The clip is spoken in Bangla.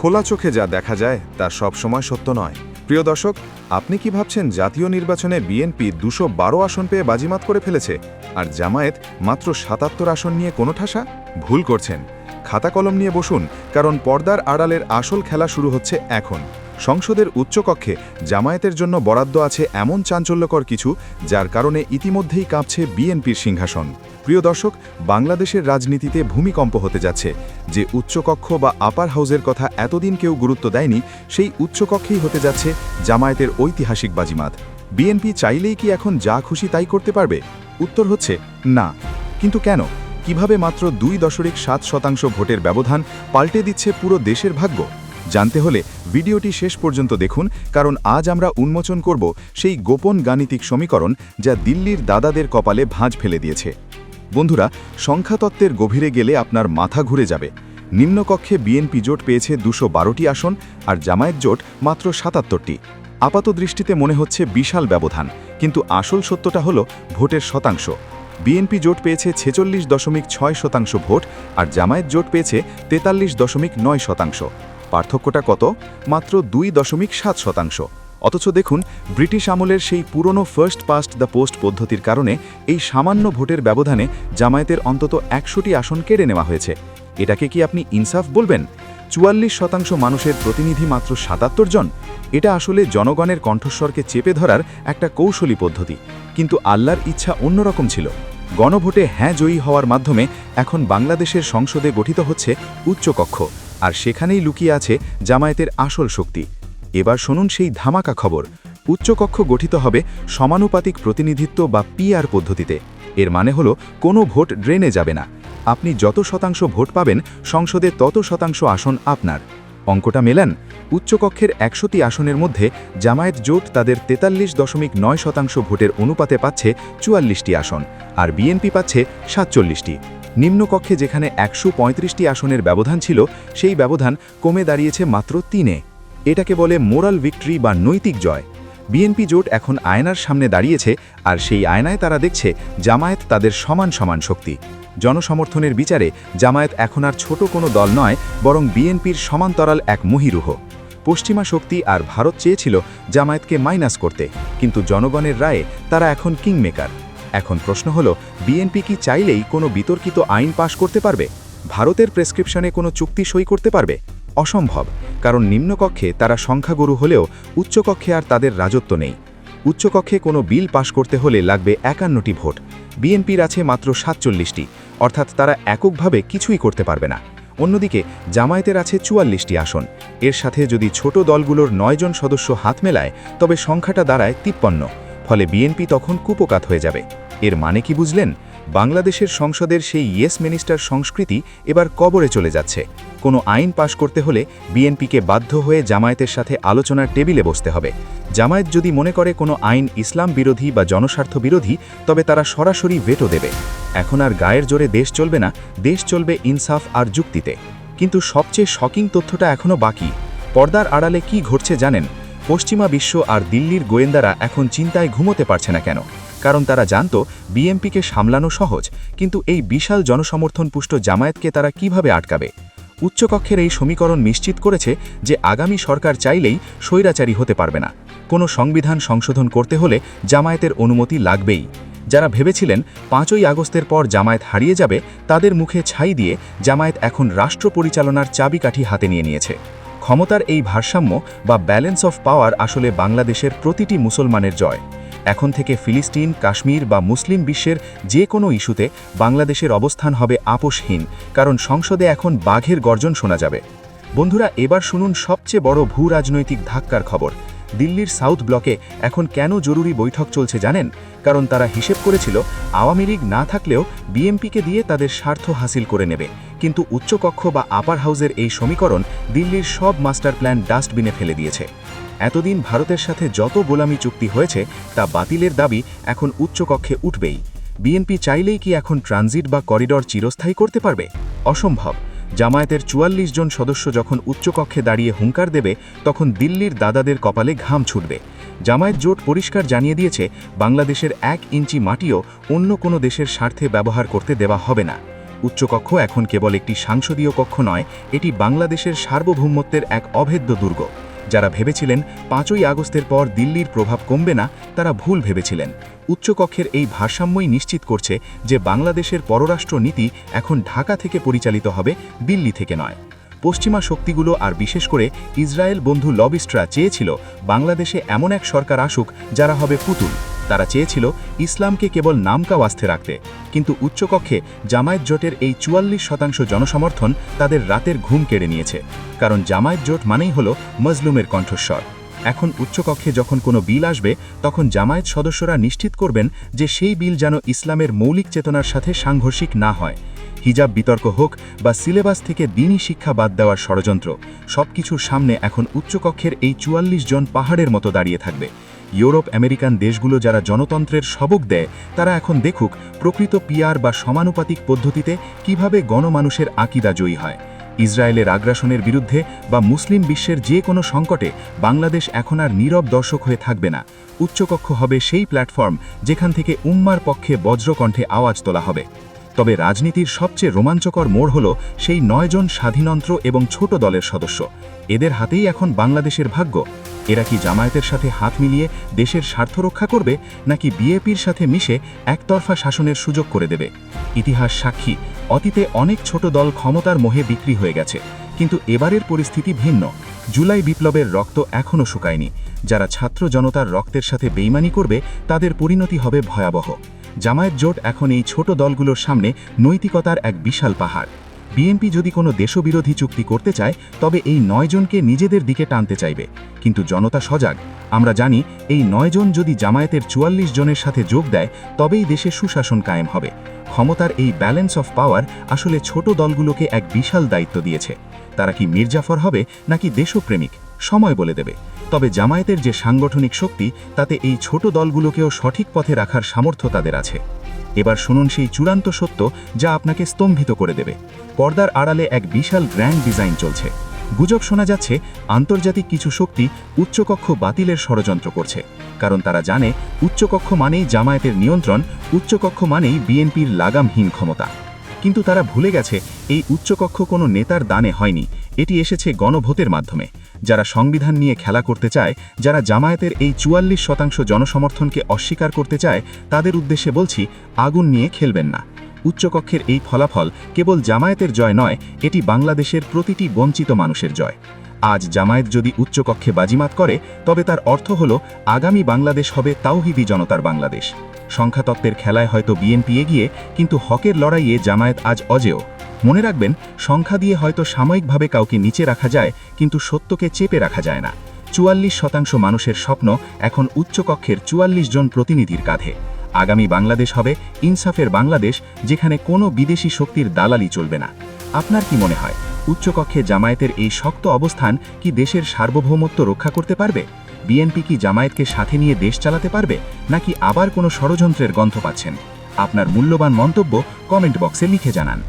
খোলা চোখে যা দেখা যায় তা সবসময় সত্য নয়। প্রিয় দর্শক, আপনি কি ভাবছেন জাতীয় নির্বাচনে বিএনপি দুশো আসন পেয়ে বাজিমাত করে ফেলেছে? আর জামায়েত মাত্র সাতাত্তর আসন নিয়ে কোনো ঠাসা? ভুল করছেন। খাতা কলম নিয়ে বসুন, কারণ পর্দার আড়ালের আসল খেলা শুরু হচ্ছে এখন। সংসদের উচ্চকক্ষে জামায়াতের জন্য বরাদ্দ আছে এমন চাঞ্চল্যকর কিছু, যার কারণে ইতিমধ্যেই কাঁপছে বিএনপির সিংহাসন। প্রিয় দর্শক, বাংলাদেশের রাজনীতিতে ভূমিকম্প হতে যাচ্ছে। যে উচ্চকক্ষ বা আপার হাউজের কথা এতদিন কেউ গুরুত্ব দেয়নি, সেই উচ্চকক্ষেই হতে যাচ্ছে জামায়াতের ঐতিহাসিক বাজিমাত। বিএনপি চাইলেই কি এখন যা খুশি তাই করতে পারবে? উত্তর হচ্ছে না। কিন্তু কেন? কীভাবে মাত্র দুই দশমিক সাত শতাংশ ভোটের ব্যবধান পাল্টে দিচ্ছে পুরো দেশের ভাগ্য? জানতে হলে ভিডিওটি শেষ পর্যন্ত দেখুন, কারণ আজ আমরা উন্মোচন করব সেই গোপন গাণিতিক সমীকরণ যা দিল্লির দাদাদের কপালে ভাঁজ ফেলে দিয়েছে। বন্ধুরা, সংখ্যাতত্ত্বের গভীরে গেলে আপনার মাথা ঘুরে যাবে। নিম্নকক্ষে বিএনপি জোট পেয়েছে দুশো বারোটি আসন আর জামায়াত জোট মাত্র সাতাত্তরটি। আপাত দৃষ্টিতে মনে হচ্ছে বিশাল ব্যবধান, কিন্তু আসল সত্যটা হল ভোটের শতাংশ। বিএনপি জোট পেয়েছে ছেচল্লিশ দশমিক ছয় শতাংশ ভোট আর জামায়াত জোট পেয়েছে তেতাল্লিশ দশমিক নয় শতাংশ। পার্থক্যটা কত? মাত্র দুই দশমিক সাত শতাংশ। অথচ দেখুন, ব্রিটিশ আমলের সেই পুরনো ফার্স্ট পাস্ট দ্য পোস্ট পদ্ধতির কারণে এই সামান্য ভোটের ব্যবধানে জামায়াতের অন্তত একশোটি আসন কেড়ে নেওয়া হয়েছে। এটাকে কি আপনি ইনসাফ বলবেন? চুয়াল্লিশ শতাংশ মানুষের প্রতিনিধি মাত্র সাতাত্তর জন, এটা আসলে জনগণের কণ্ঠস্বরকে চেপে ধরার একটা কৌশলী পদ্ধতি। কিন্তু আল্লাহর ইচ্ছা অন্যরকম ছিল। গণভোটে হ্যাঁ জয়ী হওয়ার মাধ্যমে এখন বাংলাদেশের সংসদে গঠিত হচ্ছে উচ্চকক্ষ, আর সেখানেই লুকিয়ে আছে জামায়াতের আসল শক্তি। এবার শুনুন সেই ধামাকা খবর। উচ্চকক্ষ গঠিত হবে সমানুপাতিক প্রতিনিধিত্ব বা পিআর পদ্ধতিতে। এর মানে হলো কোনো ভোট ড্রেনে যাবে না। আপনি যত শতাংশ ভোট পাবেন, সংসদে তত শতাংশ আসন আপনার। অঙ্কটা মেলান, উচ্চকক্ষের একশোটি আসনের মধ্যে জামায়াত জোট তাদের তেতাল্লিশ দশমিক নয় শতাংশ ভোটের অনুপাতে পাচ্ছে চুয়াল্লিশটি আসন, আর বিএনপি পাচ্ছে সাতচল্লিশটি। নিম্নকক্ষে যেখানে একশো পঁয়ত্রিশটি আসনের ব্যবধান ছিল, সেই ব্যবধান কমে দাঁড়িয়েছে মাত্র তিনে। এটাকে বলে মোরাল ভিক্টরি বা নৈতিক জয়। বিএনপি জোট এখন আয়নার সামনে দাঁড়িয়েছে, আর সেই আয়নায় তারা দেখছে জামায়াত তাদের সমান সমান শক্তি। জনসমর্থনের বিচারে জামায়াত এখন আর ছোট কোনো দল নয়, বরং বিএনপির সমান্তরাল এক মহিরুহ। পশ্চিমা শক্তি আর ভারত চেয়েছিল জামায়াতকে মাইনাস করতে, কিন্তু জনগণের রায়ে তারা এখন কিংমেকার। এখন প্রশ্ন হল, বিএনপি কি চাইলেই কোনো বিতর্কিত আইন পাশ করতে পারবে? ভারতের প্রেসক্রিপশনে কোনো চুক্তি সই করতে পারবে? অসম্ভব, কারণ নিম্নকক্ষে তারা সংখ্যাগুরু হলেও উচ্চকক্ষে আর তাদের রাজত্ব নেই। উচ্চকক্ষে কোনো বিল পাশ করতে হলে লাগবে একান্নটি ভোট। বিএনপির আছে মাত্র সাতচল্লিশটি। অর্থাৎ তারা এককভাবে কিছুই করতে পারবে না। অন্যদিকে জামায়াতের আছে চুয়াল্লিশটি আসন। এর সাথে যদি ছোট দলগুলোর নয়জন সদস্য হাত মেলায়, তবে সংখ্যাটা দাঁড়ায় তিপ্পান্ন। ফলে বিএনপি তখন কুপকাত হয়ে যাবে। এর মানে কি বুঝলেন? বাংলাদেশের সংসদের সেই ইয়েস মিনিস্টার সংস্কৃতি এবার কবরে চলে যাচ্ছে। কোনো আইন পাশ করতে হলে বিএনপিকে বাধ্য হয়ে জামায়াতের সাথে আলোচনার টেবিলে বসতে হবে। জামায়াত যদি মনে করে কোনো আইন ইসলাম বিরোধী বা জনস্বার্থ বিরোধী, তবে তারা সরাসরি ভেটো দেবে। এখন আর গায়ের জোরে দেশ চলবে না, দেশ চলবে ইনসাফ আর যুক্তিতে। কিন্তু সবচেয়ে শকিং তথ্যটা এখনও বাকি। পর্দার আড়ালে কি ঘটছে জানেন? পশ্চিমা বিশ্ব আর দিল্লির গোয়েন্দারা এখন চিন্তায় ঘুমোতে পারছে না কেন? কারণ তারা জানত বিএমপিকে সামলানো সহজ, কিন্তু এই বিশাল জনসমর্থন পুষ্ট জামায়াতকে তারা কীভাবে আটকাবে? উচ্চকক্ষের এই সমীকরণ নিশ্চিত করেছে যে আগামী সরকার চাইলেই স্বৈরাচারী হতে পারবে না। কোনো সংবিধান সংশোধন করতে হলে জামায়াতের অনুমতি লাগবেই। যারা ভেবেছিলেন পাঁচই আগস্টের পর জামায়াত হারিয়ে যাবে, তাদের মুখে ছাই দিয়ে জামায়াত এখন রাষ্ট্র পরিচালনার চাবিকাঠি হাতে নিয়ে নিয়েছে। ক্ষমতার এই ভারসাম্য বা ব্যালেন্স অফ পাওয়ার আসলে বাংলাদেশের প্রতিটি মুসলমানের জয়। এখন থেকে ফিলিস্তিন, কাশ্মীর বা মুসলিম বিশ্বের যে কোনো ইস্যুতে বাংলাদেশের অবস্থান হবে আপোষহীন, কারণ সংসদে এখন বাঘের গর্জন শোনা যাবে। বন্ধুরা, এবার শুনুন সবচেয়ে বড় ভূ রাজনৈতিক ধাক্কার খবর। দিল্লির সাউথ ব্লকে এখন কেন জরুরি বৈঠক চলছে জানেন? কারণ তারা হিসেব করেছিল, আওয়ামী লীগ না থাকলেও বিএমপিকে দিয়ে তাদের স্বার্থ হাসিল করে নেবে। কিন্তু উচ্চকক্ষ বা আপার হাউসের এই সমীকরণ দিল্লির সব মাস্টার প্ল্যান ডাস্টবিনে ফেলে দিয়েছে। এতদিন ভারতের সাথে যত গোলামি চুক্তি হয়েছে, তা বাতিলের দাবি এখন উচ্চকক্ষে উঠবেই। বিএনপি চাইলেই কি এখন ট্রানজিট বা করিডর চিরস্থায়ী করতে পারবে? অসম্ভব। জামায়াতের চুয়াল্লিশ জন সদস্য যখন উচ্চকক্ষে দাঁড়িয়ে হুঙ্কার দেবে, তখন দিল্লির দাদাদের কপালে ঘাম ছুটবে। জামায়াত জোট পরিষ্কার জানিয়ে দিয়েছে, বাংলাদেশের এক ইঞ্চি মাটিও অন্য কোনো দেশের স্বার্থে ব্যবহার করতে দেওয়া হবে না। উচ্চকক্ষ এখন কেবল একটি সাংসদীয় কক্ষ নয়, এটি বাংলাদেশের সার্বভৌমত্বের এক অভেদ্য দুর্গ। যারা ভেবেছিলেন পাঁচই আগস্টের পর দিল্লির প্রভাব কমবে না, তারা ভুল ভেবেছিলেন। উচ্চকক্ষের এই ভারসাম্যই নিশ্চিত করছে যে বাংলাদেশের পররাষ্ট্র নীতি এখন ঢাকা থেকে পরিচালিত হবে, দিল্লি থেকে নয়। পশ্চিমা শক্তিগুলো আর বিশেষ করে ইসরায়েল বন্ধু লবিস্টরা চেয়েছিল, বাংলাদেশে এমন এক সরকার আসুক যারা হবে পুতুল। তারা চেয়েছিল ইসলামকে কেবল নামকাওয়াস্তে রাখতে। কিন্তু উচ্চকক্ষে জামায়াত জোটের এই চুয়াল্লিশ শতাংশ জনসমর্থন তাদের রাতের ঘুম কেড়ে নিয়েছে। কারণ জামায়াত জোট মানেই হল মজলুমের কণ্ঠস্বর। এখন উচ্চকক্ষে যখন কোনো বিল আসবে, তখন জামায়াত সদস্যরা নিশ্চিত করবেন যে সেই বিল যেন ইসলামের মৌলিক চেতনার সাথে সাংঘর্ষিক না হয়। হিজাব বিতর্ক হোক বা সিলেবাস থেকে দিনই শিক্ষা বাদ দেওয়ার ষড়যন্ত্র, সবকিছুর সামনে এখন উচ্চকক্ষের এই চুয়াল্লিশ জন পাহাড়ের মতো দাঁড়িয়ে থাকবে। ইউরোপ, আমেরিকান দেশগুলো যারা জনতন্ত্রের সবক দেয়, তারা এখন দেখুক প্রকৃত পিয়ার বা সমানুপাতিক পদ্ধতিতে কীভাবে গণমানুষের আকিদা জয়ী হয়। ইসরায়েলের আগ্রাসনের বিরুদ্ধে বা মুসলিম বিশ্বের যে কোনো সংকটে বাংলাদেশ এখন আর নীরব দর্শক হয়ে থাকবে না। উচ্চকক্ষ হবে সেই প্ল্যাটফর্ম যেখান থেকে উম্মার পক্ষে বজ্রকণ্ঠে আওয়াজ তোলা হবে। তবে রাজনীতির সবচেয়ে রোমাঞ্চকর মোড় হল সেই নয়জন স্বাধীনন্ত্র এবং ছোট দলের সদস্য। এদের হাতেই এখন বাংলাদেশের ভাগ্য। এরা কি জামায়াতের সাথে হাত মিলিয়ে দেশের স্বার্থ রক্ষা করবে, নাকি বিএপির সাথে মিশে একতরফা শাসনের সুযোগ করে দেবে? ইতিহাস সাক্ষী, অতীতে অনেক ছোট দল ক্ষমতার মোহে বিক্রি হয়ে গেছে, কিন্তু এবারের পরিস্থিতি ভিন্ন। জুলাই বিপ্লবের রক্ত এখনও শুকায়নি। যারা ছাত্র জনতার রক্তের সাথে বেইমানি করবে, তাদের পরিণতি হবে ভয়াবহ। জামায়াত জোট এখন এই ছোট দলগুলোর সামনে নৈতিকতার এক বিশাল পাহাড়। বিএনপি যদি কোনো দেশবিরোধী চুক্তি করতে চায়, তবে এই নয়জনকে নিজেদের দিকে টানতে চাইবে। কিন্তু জনতা সজাগ। আমরা জানি, এই নয়জন যদি জামায়াতের চুয়াল্লিশ জনের সাথে যোগ দেয়, তবেই দেশে সুশাসন কায়েম হবে। ক্ষমতার এই ব্যালেন্স অফ পাওয়ার আসলে ছোট দলগুলোকে এক বিশাল দায়িত্ব দিয়েছে। তারা কি মির্জাফর হবে, নাকি দেশপ্রেমিক? সময় বলে দেবে। তবে জামায়াতের যে সাংগঠনিক শক্তি, তাতে এই ছোট দলগুলোকেও সঠিক পথে রাখার সামর্থ্য তাদের আছে। এবার শুনুন সেই চূড়ান্ত সত্য যা আপনাকে স্তম্ভিত করে দেবে। পর্দার আড়ালে এক বিশাল গ্র্যান্ড ডিজাইন চলছে। গুজব শোনা যাচ্ছে, আন্তর্জাতিক কিছু শক্তি উচ্চকক্ষ বাতিলের ষড়যন্ত্র করছে। কারণ তারা জানে, উচ্চকক্ষ মানেই জামায়াতের নিয়ন্ত্রণ, উচ্চকক্ষ মানেই বিএনপির লাগামহীন ক্ষমতা। কিন্তু তারা ভুলে গেছে, এই উচ্চকক্ষ কোনো নেতার দানে হয়নি, এটি এসেছে গণভোটের মাধ্যমে। যারা সংবিধান নিয়ে খেলা করতে চায়, যারা জামায়াতের এই চুয়াল্লিশ শতাংশ জনসমর্থনকে অস্বীকার করতে চায়, তাদের উদ্দেশ্যে বলছি, আগুন নিয়ে খেলবেন না। উচ্চকক্ষের এই ফলাফল কেবল জামায়াতের জয় নয়, এটি বাংলাদেশের প্রতিটি বঞ্চিত মানুষের জয়। আজ জামায়াত যদি উচ্চকক্ষে বাজিমাত করে, তবে তার অর্থ হল, আগামী বাংলাদেশ হবে তাওহিদি জনতার বাংলাদেশ। সংখ্যাতত্ত্বের খেলায় হয়তো বিএনপি এগিয়ে, কিন্তু হকের লড়াইয়ে জামায়াত আজ অজেয়। মনে রাখবেন, সংখ্যা দিয়ে হয়তো সাময়িকভাবে কাউকে নিচে রাখা যায়, কিন্তু সত্যকে চেপে রাখা যায় না। চুয়াল্লিশ শতাংশ মানুষের স্বপ্ন এখন উচ্চকক্ষের চুয়াল্লিশ জন প্রতিনিধির কাঁধে। আগামী বাংলাদেশ হবে ইনসাফের বাংলাদেশ, যেখানে কোনো বিদেশি শক্তির দালালি চলবে না। আপনার কি মনে হয়, উচ্চকক্ষে জামায়াতের এই শক্ত অবস্থান কি দেশের সার্বভৌমত্ব রক্ষা করতে পারবে? বিএনপি কি জামায়াতকে সাথে নিয়ে দেশ চালাতে পারবে, নাকি আবার কোনো ষড়যন্ত্রের গন্ধ পাচ্ছেন? আপনার মূল্যবান মন্তব্য কমেন্ট বক্সে লিখে জানান।